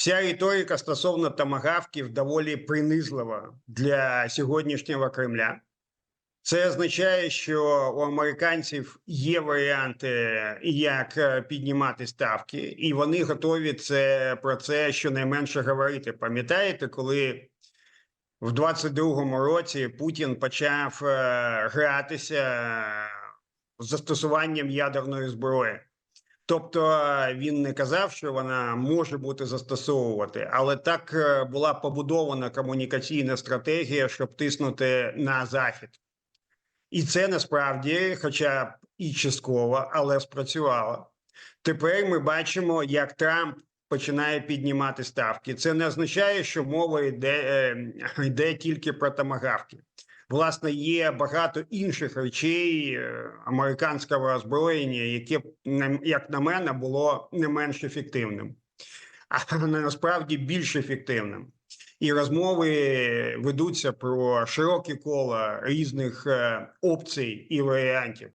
Вся риторика стосовно томагавків доволі принизлива для сьогоднішнього Кремля. Це означає, що у американців є варіанти, як е, піднімати ставки, і вони готові це про це щонайменше говорити. Пам'ятаєте, коли в 22-му році Путін почав е, гратися застосуванням ядерної зброї? Тобто е, він не казав, що вона може бути застосовувати, але так е, була побудована комунікаційна стратегія, щоб тиснути на захід. І це насправді, хоча б і частково, але спрацювало. Тепер ми бачимо, як Трамп починає піднімати ставки. Це не означає, що мова йде, е, йде тільки про томагавки. Власне, є багато інших речей е, американського озброєння, яке, як на мене, було не менш ефективним, а насправді більш ефективним. І розмови ведуться про широкі кола різних е, опцій і варіантів.